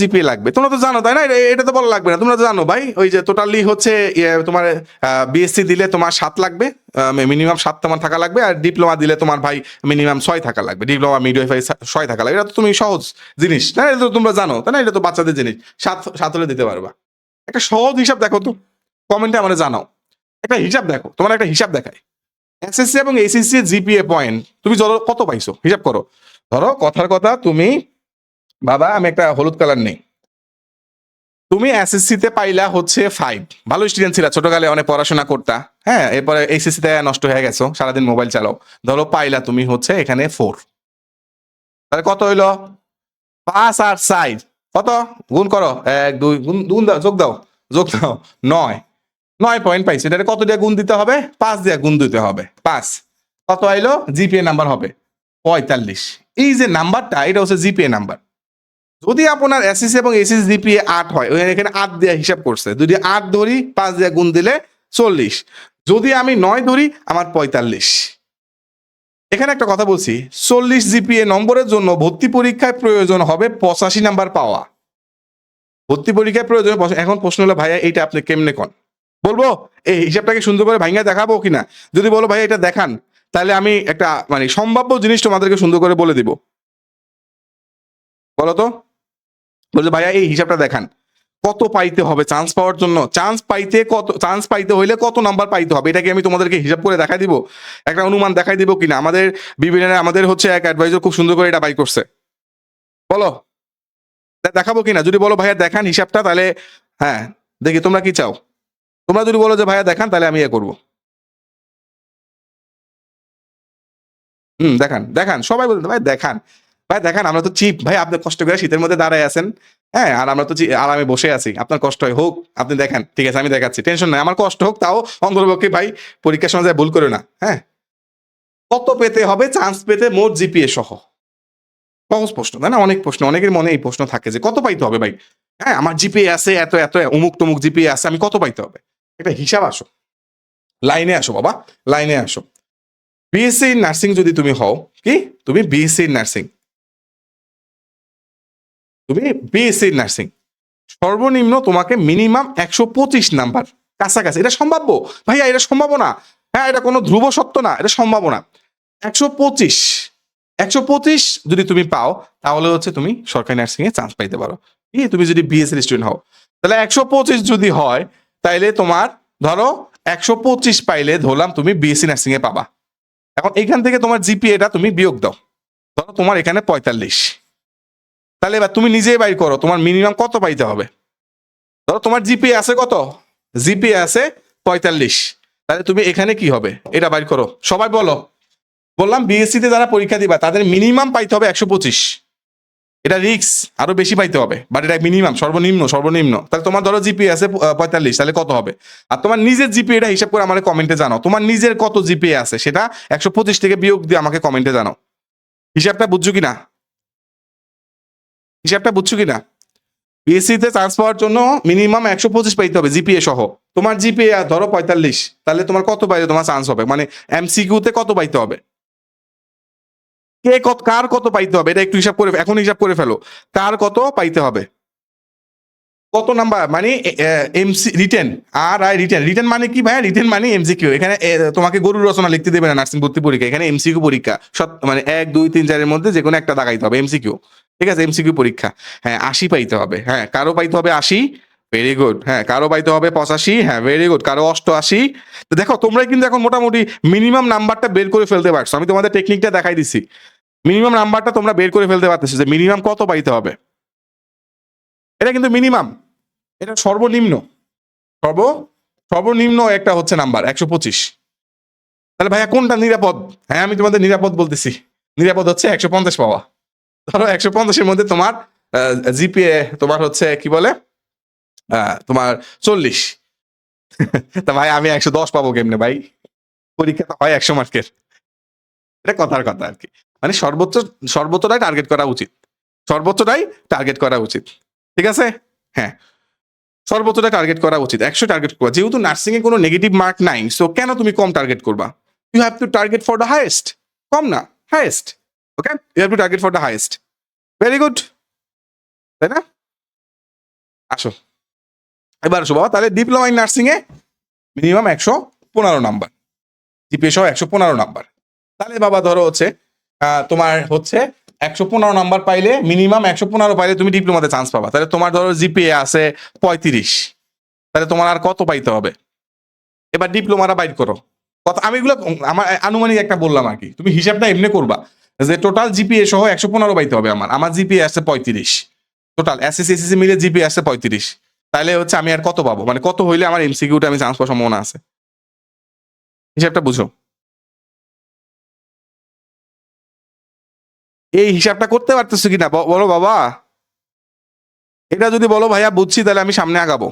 GPA লাগবে। তোমরা তো জানো তাই না? এটা- তো বলা লাগবে না। তোমরা তো জানো ভাই ওই যে টোটালি হচ্ছে ইয়ে, তোমার বিএসসি দিলে তোমার সাত লাগবে মিনিমাম সাত তোমার থাকা লাগবে আর ডিপ্লোমা দিলে তোমার ভাই মিনিমাম ছয় থাকা লাগবে। ডিপ্লোমা মিডওয়াইফাই ছয় থাকা লাগবে। এটা তো তুমি সহজ জিনিস না? এটা তো তোমরা জানো তাই না? এটা তো বাচ্চাদের জিনিস। সাত সাত হলে দিতে পারবা। একটা সহজ হিসাব দেখো তো। কমেন্টে আমাদের জানাও। একটা হিসাব দেখো। তোমার একটা হিসাব দেখায় এসএসসি এবং এইচএসসি জিপিএ পয়েন্ট তুমি কত পাইছো? হিসাব করো। ধরো কথার কথা তুমি বাবা, আমি একটা হলুদ কালার নেই। তুমি এসএসসি তে পাইলা হচ্ছে ফাইভ ভালো স্টুডেন্ট ছিল, ছোটকালে অনেক পড়াশোনা করতা। হ্যাঁ এরপরে এইচএসসি তে নষ্ট হয়ে গেছো, সারাদিন মোবাইল চালাও। ধরো পাইলা তুমি হচ্ছে এখানে ফোর তাহলে কত হইল? পাঁচ আর সাইড কত? গুণ করো, এক, দুই, গুণ গুণ দাও, যোগ দাও যোগ দাও, নয়। নয় পয়েন্ট পাইছো। এটা কত দিয়ে গুণ দিতে হবে? পাঁচ দিয়ে গুণ দিতে হবে। পাঁচ। কত আইলো জিপিএ নাম্বার হবে পঁয়তাল্লিশ। এই যে নাম্বারটা এটা হচ্ছে জিপিএ নাম্বার যদি আপনার এসএসসি এবং এসএসসি জিপিএ আট হয় এখানে আট দেওয়া হিসাব করছে। যদি আট ধরি, পাঁচ দিয়ে গুণ দিলে চল্লিশ। যদি আমি নয় ধরি, আমার পঁয়তাল্লিশ। এখানে একটা কথা বলছি, চল্লিশ জিপিএ নম্বরের জন্য ভর্তি পরীক্ষায় প্রয়োজন হবে পঁচাশি নাম্বার পাওয়া। ভর্তি পরীক্ষায় প্রয়োজন এখন প্রশ্ন হলো, ভাইয়া এইটা আপনি কেমনে কন বলব, এই হিসাবটাকে সুন্দর করে ভাঙিয়ে দেখাবো কিনা যদি বলো ভাই এটা দেখান, তাহলে আমি একটা মানে সম্ভাব্য জিনিস তোমাদেরকে সুন্দর করে বলে দিব। বলো তো? বলছে, ভাইয়া, এই হিসাবটা দেখান। কত পাইতে হবে চান্স পাওয়ার জন্য? চান্স পাইতে কত চান্স পাইতে হইলে কত নাম্বার পাইতে হবে? এটাকে আমি তোমাদেরকে হিসাব করে দেখাই দিব। একটা অনুমান দেখাই দিব কিনা? আমাদের বিভিন্ন, আমাদের হচ্ছে এক অ্যাডভাইজার খুব সুন্দর করে এটা বাই করছে। বলো। দেখাবো কিনা? যদি বলো, ভাইয়া, দেখান হিসাবটা, তাহলে হ্যাঁ দেখি তোমরা কি চাও? তোমরা যদি বলো যে, ভাইয়া, দেখান, তাহলে আমি ইয়ে করব। হুম, দেখান দেখান, সবাই বলতে ভাই দেখান। ভাই, দেখান, আমরা তো চিপ ভাই, আপনি কষ্ট করে শীতের মধ্যে দাঁড়ায় আছেন হ্যাঁ আর আমরা তো আরামে বসে আছি। আপনার কষ্ট হয়, হোক, আপনি দেখেন, ঠিক আছে, আমি দেখাচ্ছি। টেনশন নাই, আমার কষ্ট হোক, তাও অন্তর্পক্ষে ভাই, পরীক্ষার সময় ভুল করে না হ্যাঁ? কত পেতে হবে চান্স পেতে মোট জিপিএ সহ। সহজ প্রশ্ন, তাই না? অনেক প্রশ্ন, অনেকের মনে এই প্রশ্ন থাকে যে, কত পাইতে হবে, ভাই? হ্যাঁ আমার জিপিএ আছে, এত এত অমুক তমুক জিপিএ আছে, আমি কত পাইতে হবে? এটা হিসাব আসো। লাইনে আসো, বাবা, লাইনে আসো। বিএসসি নার্সিং যদি তুমি হও, কি? তুমি বিএসসি নার্সিং। তুমি বিএসসি নার্সিং সর্বনিম্ন তোমাকে মিনিমাম একশো পঁচিশ নাম্বার কাছাকাছি। এটা সম্ভাব্য? ভাইয়া, এটা সম্ভাবনা হ্যাঁ এটা কোনো ধ্রুব সত্য না, এটা সম্ভাবনা একশো পঁচিশ একশো পঁচিশ যদি তুমি পাও, তাহলে হচ্ছে তুমি সরকারি নার্সিং এ চান্স পাইতে পারো। কি তুমি যদি বিএসসি স্টুডেন্ট হও, তাহলে একশো পঁচিশ যদি হয়, তাইলে তোমার ধরো একশো পঁচিশ পাইলে ধরলাম তুমি বিএসসি নার্সিং এ পাবা। এখন এখান থেকে তোমার জিপিএটা তুমি বিয়োগ দাও। ধরো তোমার এখানে পঁয়তাল্লিশ। তাহলে এবার তুমি নিজেই বাইর করো, তোমার মিনিমাম কত পাইতে হবে? ধরো তোমার জিপিএ আছে কত? জিপিএ আছে পঁয়তাল্লিশ। তাহলে তুমি এখানে কি হবে? এটা বাইর করো। সবাই বলো। বললাম বিএসসি তে যারা পরীক্ষা দিবা, তাদের মিনিমাম পাইতে হবে একশো পঁচিশ। এটা রিক্স আরও বেশি পাইতে হবে। বাট এটা মিনিমাম সর্বনিম্ন সর্বনিম্ন। তাহলে তোমার ধরো জিপি আছে পঁয়তাল্লিশ, তাহলে কত হবে? আর তোমার নিজের জিপি এটা হিসাব করে আমাকে কমেন্টে জানাও। তোমার নিজের কত জিপিএ আছে? সেটা একশো পঁচিশ থেকে বিয়োগ দিয়ে আমাকে কমেন্টে জানাও। হিসাবটা বুঝছ কিনা? হিসাবটা বুঝছ কিনা? বিএসসি তে চান্স পাওয়ার জন্য মিনিমাম একশো পঁচিশ পাইতে হবে জিপিএ সহ। তোমার জিপিএ ধরো পঁয়তাল্লিশ, তাহলে তোমার কত পাইলে তোমার চান্স হবে। মানে এমসিকিউতে কত পাইতে হবে? কে কত, কার কত পাইতে হবে? এটা একটু হিসাব করে, এখন হিসাব করে ফেলো। কার কত পাইতে হবে? কত নাম্বার? মানে এমসি রিটেন আর আই রিটেন রিটেন মানে কি ভাই রিটেন মানে এমসিকিউ এখানে তোমাকে গরুর রচনা লিখতে দেবে না, নার্সিং ভর্তি পরীক্ষা। এখানে এমসিকিউ পরীক্ষা। সব মানে এক, দুই, তিন, চারের মধ্যে যে কোনো একটা দাগাইতে হবে এমসিকিউ ঠিক আছে? এমসিকিউ পরীক্ষা। হ্যাঁ আশি পাইতে হবে। হ্যাঁ কারও পাইতে হবে আশি? ভেরি গুড হ্যাঁ কারও পাইতে হবে পঁচাশি? হ্যাঁ ভেরি গুড কারও অষ্টআশি? তো দেখো, তোমরাই কিন্তু এখন মোটামুটি মিনিমাম নাম্বারটা বের করে ফেলতে পারছ। আমি তোমাদের টেকনিকটা দেখাই দিচ্ছি মিনিমাম নাম্বারটা তোমরা বের করে ফেলতে পারতেছো যে মিনিমাম কত পাইতে হবে। এটা কিন্তু মিনিমাম এটা সর্বনিম্ন। সর্ব, সর্বনিম্ন একটা হচ্ছে নাম্বার একশো পঁচিশ। তাহলে ভাইয়া কোনটা নিরাপদ? হ্যাঁ আমি তোমাদের নিরাপদ বলতেছি। নিরাপদ হচ্ছে একশো পঞ্চাশ পাওয়া। ধরো একশো পঞ্চাশের মধ্যে তোমার জিপিএ তোমার হচ্ছে কি বলে? তোমার চল্লিশ। তা ভাই, আমি একশো দশ পাবো কেমনে ভাই? পরীক্ষা তো হয় একশো মার্কের এটা কথার কথা আর কি। মানে সর্বোচ্চ, সর্বোচ্চটাই টার্গেট করা উচিত। সর্বোচ্চটাই টার্গেট করা উচিত। ঠিক আছে? হ্যাঁ। সর্বোচ্চটা টার্গেট করা উচিত। একশো টার্গেট করবা। যেহেতু নার্সিং এ কোনো নেগেটিভ মার্ক নাই সো কেন তুমি কম টার্গেট করবা? You have to target for the highest কম না highest okay you have to target for the highest very good তাই না? আসো। এবার আসো বাবা, তাহলে ডিপ্লোমা ইন নার্সিং এ মিনিমাম একশো পনেরো নাম্বার জিপিএ সহ একশো পনেরো নাম্বার তাহলে বাবা ধরো হচ্ছে তোমার হচ্ছে একশো পনেরো নাম্বার পাইলে মিনিমাম একশো পনেরো পাইলে তুমি ডিপ্লোমাতে চান্স পাবা। তাহলে তোমার ধরো জিপিএ আছে পঁয়ত্রিশ। তাহলে তোমার আর কত পাইতে হবে? এবার ডিপ্লোমাটা বাইর করো। কত আমি এগুলো আমার আনুমানিক একটা বললাম আর কি। তুমি হিসাবটা এমনি করবা যে টোটাল জিপিএ সহ একশো পনেরো পাইতে হবে আমার। আমার জিপিএ আসছে পঁয়ত্রিশ। টোটাল এসএসসি এসএসসি মিলে জিপিএ আসছে পঁয়ত্রিশ। তাহলে হচ্ছে আমি আর কত পাবো? মানে কত হইলে আমার এমসিকিউটা আমি চান্স পাওয়ার সম্ভাবনা আছে? হিসাবটা বুঝো। এই হিসাবটা করতে পারতেছো কিনা? বলো বাবা। এটা যদি বলো, ভাইয়া, বুঝছি, তাহলে আমি সামনে আগাবো।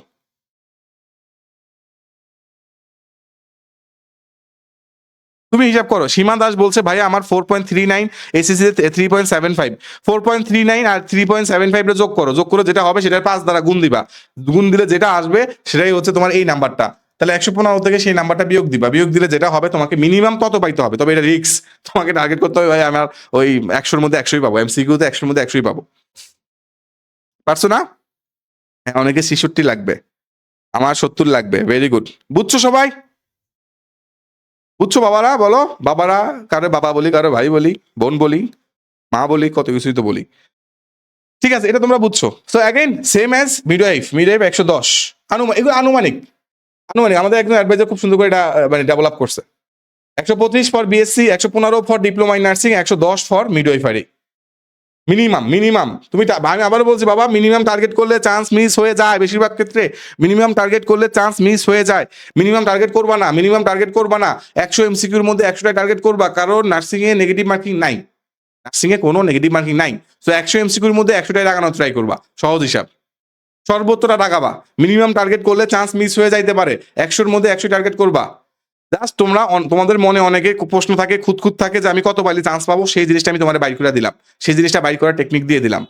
তুমি হিসাব করো। সীমা দাস বলছে, ভাইয়া, আমার four point three nine SSC three point seven five four point three nine আর থ্রি পয়েন্ট সেভেন ফাইভটা যোগ করো। যোগ করে যেটা হবে, সেটার পাঁচ দ্বারা গুণ দিবা। গুণ দিলে যেটা আসবে, সেটাই হচ্ছে তোমার এই নাম্বারটা তাহলে একশো পনেরো থেকে সেই নাম্বারটা বিয়োগ দিবা। বিয়োগ দিলে যেটা হবে, তোমাকে মিনিমাম তত পাইতে হবে। তবে এটা রিক্স তোমাকে টার্গেট করতে হবে, ভাই আমার ওই একশোর মধ্যে একশোই পাবো। এমসিকিউতে একশোর মধ্যে একশোই পাবো। পারছ না? হ্যাঁ অনেকে ছেষট্টি লাগবে। আমার সত্তর লাগবে। ভেরি গুড বুঝছ সবাই? বুঝছ বাবারা? বলো। বাবারা, কারও বাবা বলি, কারও ভাই বলি, বোন বলি, মা বলি, কত কিছুই তো বলি। ঠিক আছে, এটা তোমরা বুঝছ। So again same as midwife midwife একশো দশ। আনুমানিক এগুলো আনুমানিক। আনুমানিক আমাদের একজন অ্যাডভাইজার খুব সুন্দর করে এটা মানে ডেভেলপ করছে। একশো পঁচিশ ফর বিএসসি একশো পনেরো ফর ডিপ্লোমা ইন নার্সিং একশো দশ ফর মিডওয়াইফারি মিনিমাম মিনিমাম তুমি আমি আবার বলছি বাবা মিনিমাম টার্গেট করলে চান্স মিস হয়ে যায় বেশিরভাগ ক্ষেত্রে। মিনিমাম টার্গেট করলে চান্স মিস হয়ে যায়। মিনিমাম টার্গেট করবা না মিনিমাম টার্গেট করবা না। একশো এমসিকিউর মধ্যে একশোটা টার্গেট করবা, কারণ নার্সিংয়ে নেগেটিভ মার্কিং নাই। নার্সিংয়ে কোনো নেগেটিভ মার্কিং নাই। তো একশো এমসিকিউর মধ্যে একশোটাই লাগানোর ট্রাই করবা, সহজ হিসাব। সর্বোচ্চটা লাগাবা মিনিমাম টার্গেট করলে চান্স মিস হয়ে যাইতে পারে। একশোর মধ্যে একশো টার্গেট করবা। জাস্ট তোমরা তোমাদের মনে অনেকে প্রশ্ন থাকে খুঁত খুঁত থাকে যে আমি কত পাইলে চান্স পাবো? সেই জিনিসটা আমি তোমার বাইর করে দিলাম। সেই জিনিসটা বাইর করার টেকনিক দিয়ে দিলাম।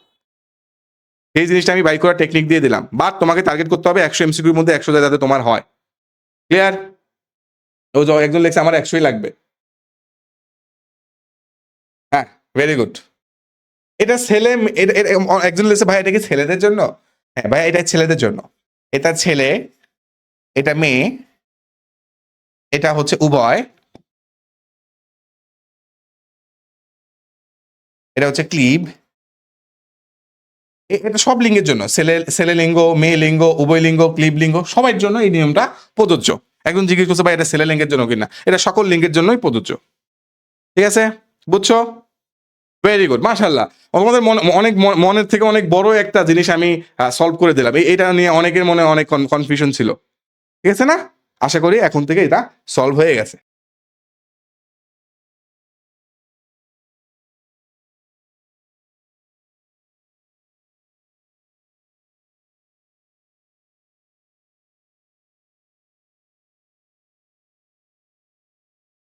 সেই জিনিসটা আমি বাইর করার টেকনিক দিয়ে দিলাম। বাট তোমাকে টার্গেট করতে হবে একশো এমসিকিউর মধ্যে একশো যাতে তোমার হয়। ক্লিয়ার ও একজন লেখছে, আমার একশোই লাগবে। হ্যাঁ ভেরি গুড এটা ছেলে একজন লেখছে, ভাই, এটা কি ছেলেদের জন্য? হ্যাঁ ভাই, এটা ছেলেদের জন্য। এটা ছেলে, এটা মেয়ে, এটা হচ্ছে উভয়। এটা হচ্ছে ক্লিব। এটা সব লিঙ্গের জন্য। ছেলে ছেলে লিঙ্গ, মেয়ে লিঙ্গ, উভয় লিঙ্গ, ক্লিব লিঙ্গ সবার জন্য এই নিয়মটা প্রযোজ্য। একজন জিজ্ঞেস করছে, ভাই, এটা ছেলে লিঙ্গের জন্য কিনা? এটা সকল লিঙ্গের জন্যই প্রযোজ্য। ঠিক আছে? বুঝছ? ভেরি গুড মাশাল্লাহ তোমাদের অনেক মন- মনের থেকে অনেক বড় একটা জিনিস আমি সলভ করে দিলাম। এইটা এটা নিয়ে অনেকের মনে অনেক কনফিউশন ছিল। ঠিক আছে না? আশা করি এখন থেকে এটা সলভ হয়ে গেছে।